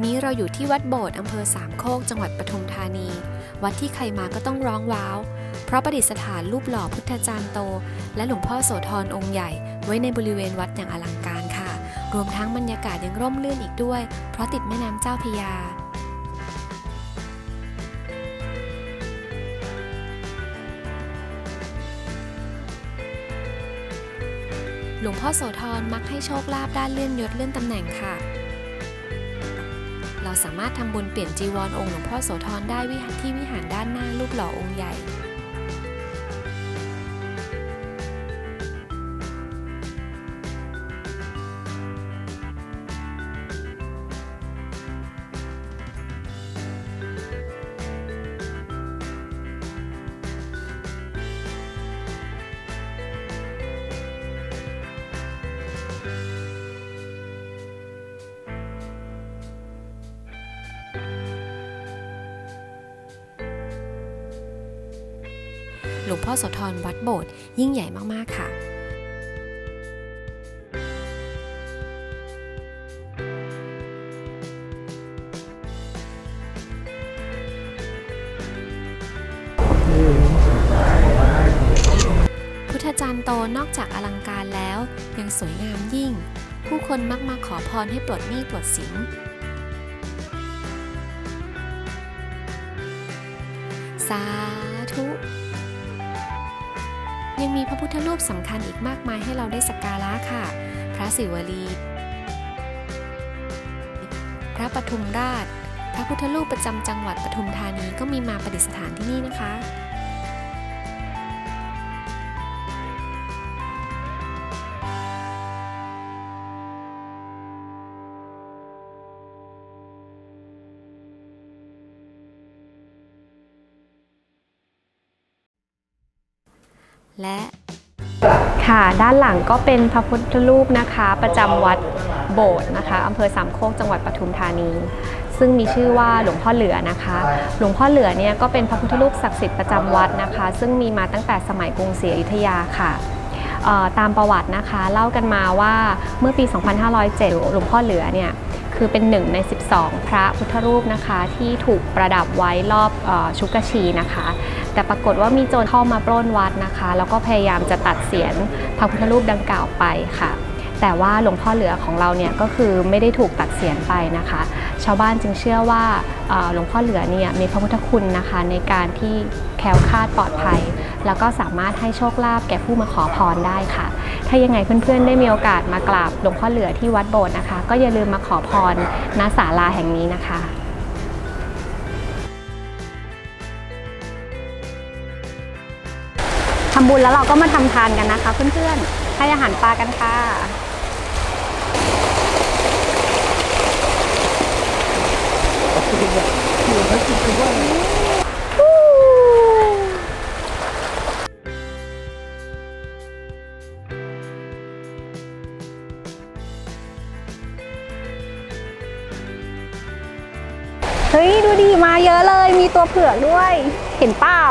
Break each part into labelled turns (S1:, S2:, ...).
S1: วันนี้เราอยู่ที่วัดโบสถ์อำเภอสามโคกจังหวัดปทุมธานี วัดที่ใครมาก็ต้องร้องว้าว เพราะประดิษฐานรูปหล่อพุทธจารย์โต และหลวงพ่อโสธรองค์ใหญ่ ไว้ในบริเวณวัดอย่างอลังการค่ะ รวมทั้งบรรยากาศยังร่มรื่นอีกด้วย เพราะติดแม่น้ำเจ้าพยาหลวงพ่อโสธรมักให้โชคลาภด้านเลื่อนยศเลื่อนตำแหน่งค่ะ เราสามารถทำบุญเปลี่ยนจีวรองค์หลวงพ่อโสธรได้ที่วิหารด้านหน้ารูปหล่อองค์ใหญ่ หลวงพ่อโสธรวัดโบสถ์ยิ่งใหญ่มาก ๆ ค่ะพุทธจารย์โตนอกจากอลังการแล้ว ยังสวยงามยิ่ง ผู้คนมักมาขอพรให้ปลดหนี้ปลดสิน สาธุ ยังมีพระพุทธรูปสำคัญอีกมากมายให้เราได้สักการะค่ะ พระศิวลี พระปทุมราช พระพุทธรูปประจำจังหวัดปทุมธานีก็มีมาประดิษฐานที่นี่นะคะ และ
S2: ค่ะ ด้านหลังก็เป็นพระพุทธรูปนะคะ ประจำวัดโบสถ์นะคะอำเภอสามโคกจังหวัดปทุมธานี ซึ่งมีชื่อว่าหลวงพ่อเหลือนะคะ หลวงพ่อเหลือเนี่ยก็เป็นพระพุทธรูปศักดิ์สิทธิ์ประจำวัดนะคะ ซึ่งมีมาตั้งแต่สมัยกรุงศรีอยุธยาค่ะตามประวัตินะคะ เล่ากันมาว่าเมื่อปี 2507 หลวงพ่อเหลือเนี่ยคือเป็นหนึ่งใน 12 พระพุทธรูปนะคะ ที่ถูกประดับไว้รอบอชุกชีนะคะ แต่ปรากฏว่ามีโจรเข้ามาปล้นวัดนะคะ แล้วก็พยายามจะตัดเสียนพระพุทธรูปดังกล่าวไปค่ะ แต่ว่าหลวงพ่อเหลือของเราเนี่ยก็คือไม่ได้ถูกตัดเสียนไปนะคะ ชาวบ้านจึงเชื่อว่าหลวงพ่อเหลือเนี่ยมีพระพุทธคุณนะคะในการที่แคล้วคลาดปลอดภัย แล้วก็สามารถให้โชคลาภแก่ผู้มาขอพรได้ค่ะ ถ้ายังไงเพื่อนๆ ได้มีโอกาสมากราบหลวงพ่อเหลือที่วัดโบสถ์นะคะ ก็อย่าลืมมาขอพรณศาลาแห่งนี้นะคะ ทำบุญแล้วเราก็มาทำทานกันนะคะ เพื่อนๆ ให้อาหารปลากันค่ะ เฮ้ย ดูดีมาเยอะเลย มีตัวเผือกด้วย เห็นเปล่า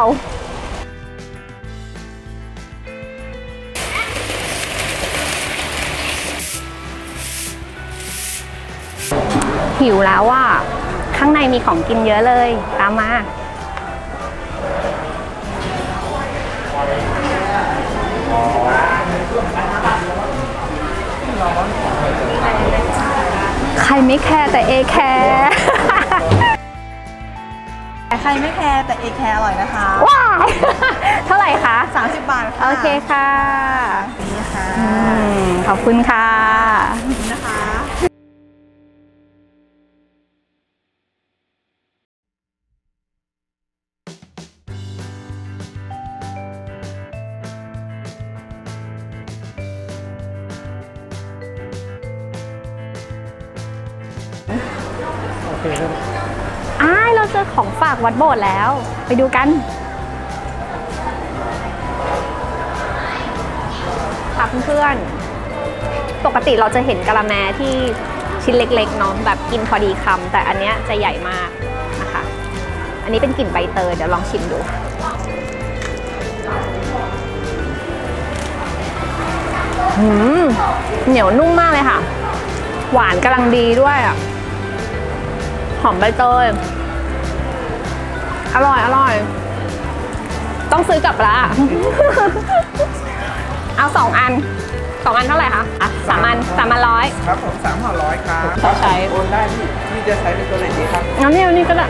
S2: หิวแล้วอะข้างในมีของกินเยอะเลย ตามมาใครไม่แคร์แต่เอแคร์
S3: ใครไม่แคร์แต่เอแคร์อร่อยนะคะ
S2: ว้ายเท่าไหร่คะ
S3: 30 บาทค่ะ
S2: โอเคค่ะ
S3: นี่ค่ะ
S2: อืมขอบคุณค่ะ
S3: นี่นะค
S2: อ้ายเราเจอของฝากวัดโบสถ์แล้ว ไปดูกันค่ะเพื่อนๆปกติเราจะเห็นกะละแมที่ชิ้นเล็กๆเนาะแบบกินพอดีคำแต่อันเนี้ยจะใหญ่มากนะคะ อันนี้เป็นกลิ่นใบเตยเดี๋ยวลองชิมดูหืมเหนียวนุ่มมากเลยค่ะ หวานกำลังดีด้วยอะ หอมใบเตย อร่อย อร่อย ต้องซื้อกลับละ เอาสองอันสองอันเท่าไหร่คะ อะสามอันสามอันร้อย
S4: ครับผมสามห่อร้อยครับ
S2: เขาใช้
S4: โอนได้พี่พี่จะใช้เป็นตัวไหนดีครับ
S2: งั้นนี่เอานี่ก็ได้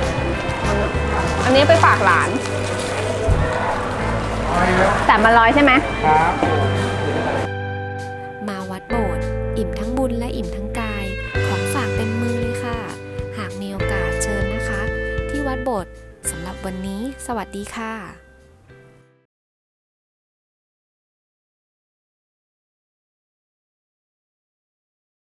S2: อันนี้ไปฝากหลานแต่มาร้อยใช่ไหม
S4: ครับ
S1: วัดโบสถ์สำหรับวันนี้ สวัสดีค่ะ